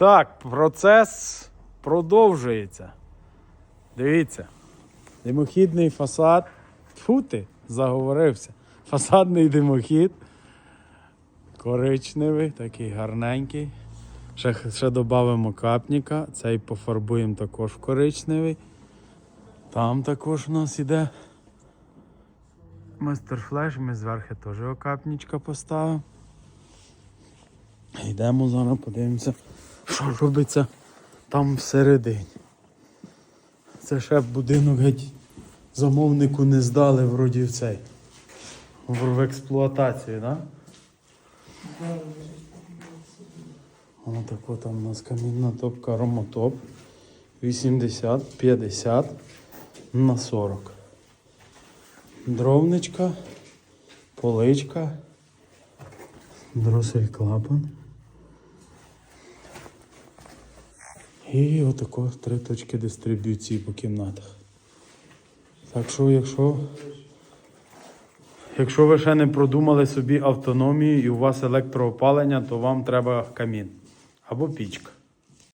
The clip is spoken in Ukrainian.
Так, процес продовжується. Дивіться. Димохідний фасад. Тьфу ти, заговорився. Фасадний димохід. Коричневий, такий гарненький. Ще, ще додамо капніка. Цей пофарбуємо також в коричневий. Там також у нас іде мастер флеш, ми зверху теж окапнічка поставимо. Йдемо зараз, подивимося, що робиться там всередині. Це ще будинок геть замовнику не здали вроді в цей. В експлуатацію, так? Да? Ось тако там у нас камінна топка Ромотоп 80, 50 на 40. Дровничка, поличка, дросель клапан. І отако три точки дистриб'юції по кімнатах. Так що, якщо, якщо ви ще не продумали собі автономію і у вас електроопалення, то вам треба камін або пічка.